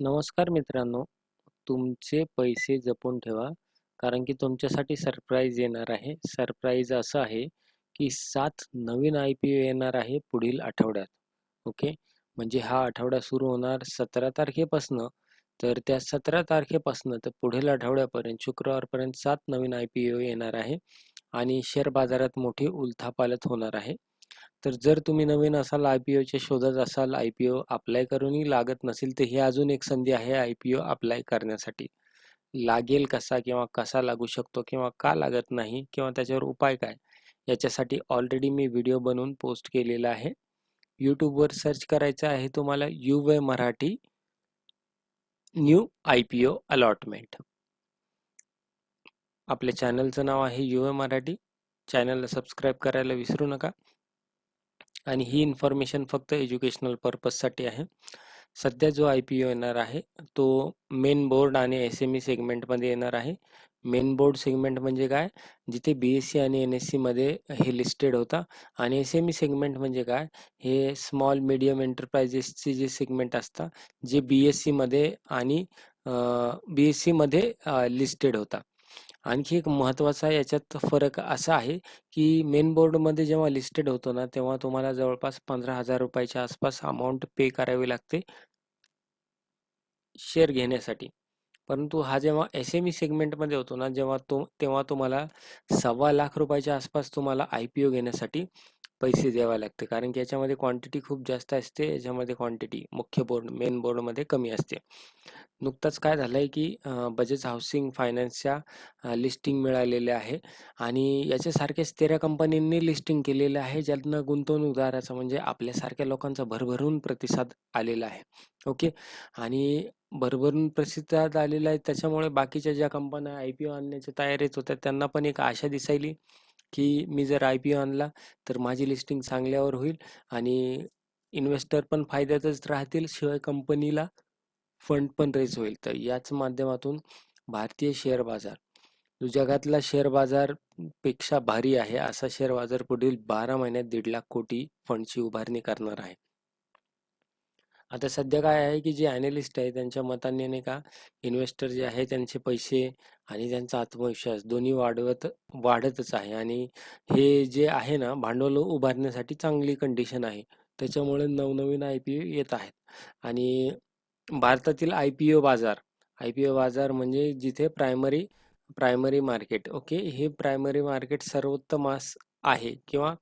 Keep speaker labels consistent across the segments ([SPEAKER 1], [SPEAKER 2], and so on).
[SPEAKER 1] नमस्कार मित्रांनो, तुमचे पैसे जपून ठेवा, कारण की तुमच्यासाठी सरप्राईज येणार आहे. सरप्राईज असं आहे, की सात नवीन आय-पी-ओ येणार आहे पुढील आठवड्यात. ओके. म्हणजे हा आठवडा सुरू होणार 17 तारखेपासनं, तर त्या 17 तारखेपासनं तर पुढील आठवड्यापर्यंत शुक्रवारपर्यंत सात नवीन आय-पी-ओ येणार आहे आणि शेअर बाजारात मोठी उलथापालथ होणार आहे. तर जर तुम्ही नवीन असाल आय-पी-ओच्या शोधात असाल, आय-पी-ओ अप्लाय करूनही लागत नसेल, तर ही अजून एक संधी आहे आय-पी-ओ अप्लाय करण्यासाठी. लागेल कसा किंवा कसा लागू शकतो किंवा का लागत नाही किंवा त्याच्यावर उपाय काय? याच्यासाठी ऑलरेडी मी व्हिडिओ बनवून पोस्ट केलेला आहे. यूट्यूबवर सर्च करायचं आहे तुम्हाला U way Marathi new IPO allotment. आपल्या चॅनलचं नाव आहे यू ए मराठी. चॅनलला सबस्क्राईब करायला विसरू नका. आणि ही इन्फॉर्मेशन फक्त एज्युकेशनल पर्पजसाठी आहे. सध्या जो आय-पी-ओ येणार आहे, तो मेन बोर्ड आणि एस-एम-ई सेगमेंटमध्ये येणार आहे. मेन बोर्ड सेगमेंट म्हणजे काय? जिथे बी-एस-सी आणि एन-एस-सीमध्ये हे लिस्टेड होता आणि एस-एम-ई सेगमेंट म्हणजे काय? हे स्मॉल मीडियम एंटरप्राइजेसचे जे सेगमेंट असतात, जे बी-एस-सीमध्ये आणि बी-एस-सीमध्ये लिस्टेड होता. आणखी एक महत्त्वाचा याच्यात फरक असा आहे, की मेन बोर्डमध्ये जेव्हा लिस्टेड होतो ना, तेव्हा तुम्हाला जवळपास पंधरा हजार रुपयाच्या आसपास अमाऊंट पे करावी लागते. शेअर घेण्यासाठी. परंतु हा जेव्हा एस-एम-ई सेगमेंटमध्ये होतो ना, जेव्हा तो तेव्हा तुम्हाला सव्वा लाख रुपयाच्या आसपास तुम्हाला आय-पी-ओ घेण्यासाठी पैसे द्यावे लागते. कारण की याच्यामध्ये क्वांटिटी खूप जास्त असते. याच्यामध्ये क्वांटिटी मुख्य बोर्ड, मेन बोर्डमध्ये कमी असते. नुकताच काय झालं आहे की बजाज हाऊसिंग फायनान्सच्या लिस्टिंग मिळालेले आहे आणि याच्यासारख्याच तेरा कंपनींनी लिस्टिंग केलेलं आहे, ज्यांना गुंतवणूकदाराचा म्हणजे आपल्यासारख्या लोकांचा भरभरून प्रतिसाद आलेला आहे. ओके. आणि भरभरून प्रतिसाद आलेला आहे त्याच्यामुळे बाकीच्या ज्या कंपन्या आय-पी-ओ आणण्याच्या तयारीत होत्या, त्यांना पण एक आशा दिसायली, की मी जर आय-पी-ओ आणला, तर माझी लिस्टिंग चांगल्यावर होईल आणि इन्व्हेस्टर पण फायद्यातच राहतील, शिवाय कंपनीला फंड पण रेज होईल. तर याच माध्यमातून भारतीय शेअर बाजार, जो जगातला शेअर बाजारपेक्षा भारी आहे, असा शेअर बाजार पुढील 12 महिन्यात दीड लाख कोटी फंडची उभारणी करणार आहे. आता सध्या काय आहे, की जे ॲनलिस्ट आहे त्यांच्या मताने नाही का, इन्व्हेस्टर जे आहे त्यांचे पैसे आणि त्यांचा आत्मविश्वास दोन्ही वाढवत वाढतच आहे आणि हे जे आहे ना, भांडवल उभारण्यासाठी चांगली कंडिशन आहे. त्याच्यामुळे नवनवीन आय-पी-ओ येत आहेत आणि भारतातील आय-पी-ओ बाजार, आय-पी-ओ बाजार म्हणजे जिथे प्रायमरी प्रायमरी मार्केट ओके. हे प्रायमरी मार्केट सर्वोत्तम आहे किंवा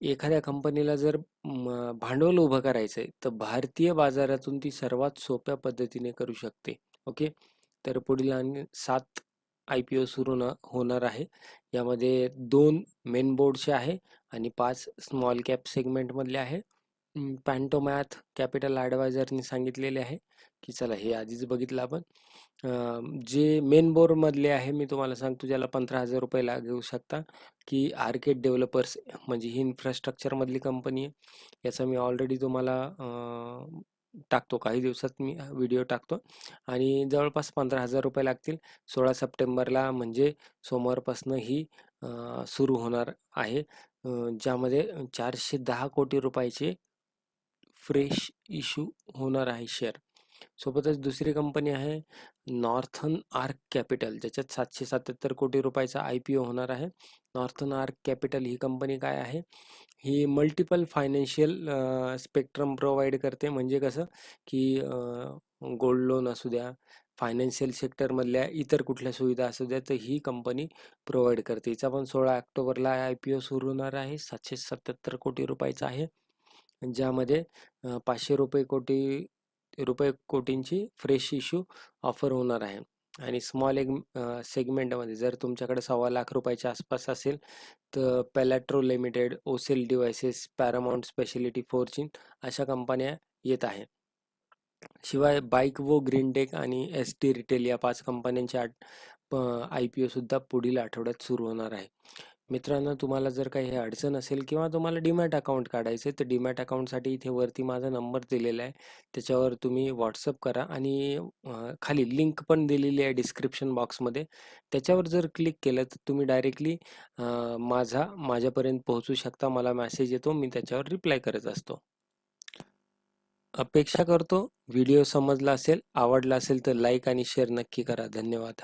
[SPEAKER 1] एखाद्या कंपनीला जर म भांडवल उभं करायचं आहे तर भारतीय बाजारातून ती सर्वात सोप्या पद्धतीने करू शकते. ओके. तर पुढील आणि 7 आय-पी-ओ सुरू न होणार आहे. यामध्ये 2 मेन बोर्डचे आहे आणि 5 स्मॉल कॅप सेगमेंटमधले आहे. पॅन्टोमॅथ कॅपिटल ॲडवायझरनी सांगितलेले आहे, की चला हे आधीच बघितलं आपण. जे मेन बोर्डमधले आहे मी तुम्हाला सांगतो ज्याला ₹15,000 लागू शकता की आर्केट डेव्हलपर्स म्हणजे ही इन्फ्रास्ट्रक्चरमधली कंपनी आहे. याचा मी ऑलरेडी तुम्हाला टाकतो काही दिवसात मी व्हिडिओ टाकतो आणि जवळपास ₹15,000 लागतील. 16 सप्टेंबरला म्हणजे सोमवारपासनं ही सुरू होणार आहे. ज्यामध्ये चारशे दहा कोटी रुपयाचे फ्रेश इश्यू होणार आहे शेअर. सोबतच दुसरी कंपनी आहे नॉर्थर्न आर्क कॅपिटल, ज्याच्यात ₹777 कोटी रुपयाचा आय-पी-ओ होणार आहे. नॉर्थर्न आर्क कॅपिटल ही कंपनी काय आहे? ही मल्टिपल फायनान्शियल स्पेक्ट्रम प्रोव्हाइड करते. म्हणजे कसं, की गोल्ड लोन असू द्या, फायनान्शियल सेक्टरमधल्या इतर कुठल्या सुविधा असू द्या, तर ही कंपनी प्रोव्हाइड करते. हिचा पण 16 ऑक्टोबरला आय-पी-ओ सुरू होणार आहे. ₹777 कोटी रुपयाचा आहे. ज्यामध्ये पाचशे रुपये कोटी रुपये कोटींची फ्रेश इश्यू ऑफर होणार आहे आणि स्मॉल एग सेगमेंटमध्ये जर तुमच्याकडे सव्वा लाख रुपयाच्या आसपास असेल, तर पॅलॅट्रो limited, Osel devices Paramount speciality forgings अशा कंपन्या येत आहे शिवाय बायकवो, ग्रीनटेक आणि एस-टी रिटेल या पाच कंपन्यांच्या आय-पी-ओ सुद्धा पुढील आठवड्यात सुरू होणार आहे. मित्रांनो, तुम्हाला जर काही हे अडचण असेल किंवा तुम्हाला डीमॅट अकाउंट काढायचं आहे, तर डीमॅट अकाउंटसाठी इथे वरती माझा नंबर दिलेला आहे. त्याच्यावर तुम्ही व्हॉट्सअप करा आणि खाली लिंक पण दिलेली आहे डिस्क्रिप्शन बॉक्समध्ये. त्याच्यावर जर क्लिक केलं, तर तुम्ही डायरेक्टली माझा माझ्यापर्यंत पोहोचू शकता. मला मेसेज येतो, मी त्याच्यावर रिप्लाय करत असतो. अपेक्षा करतो व्हिडिओ समजला असेल आवडला असेल तर लाईक आणि शेअर नक्की करा धन्यवाद